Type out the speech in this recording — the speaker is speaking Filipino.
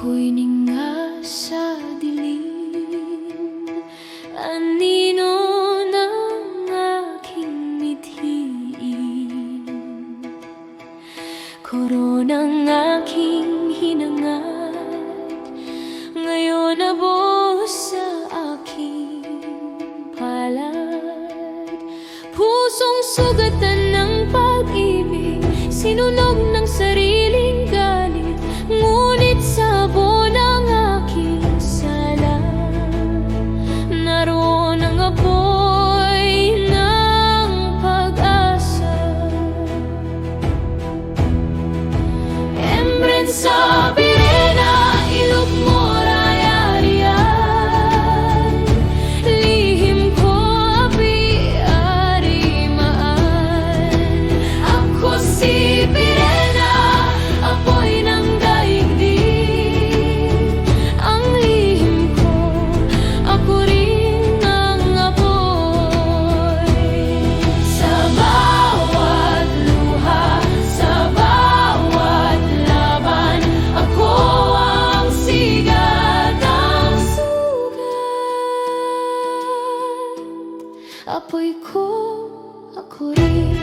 Ako'y sa dilim. Anino ng aking Koronang aking hinangad Ngayon abos sa aking palad. Pusong sugatan ng pag-ibig Sinunog ng sarili. so be apoy ko ako rin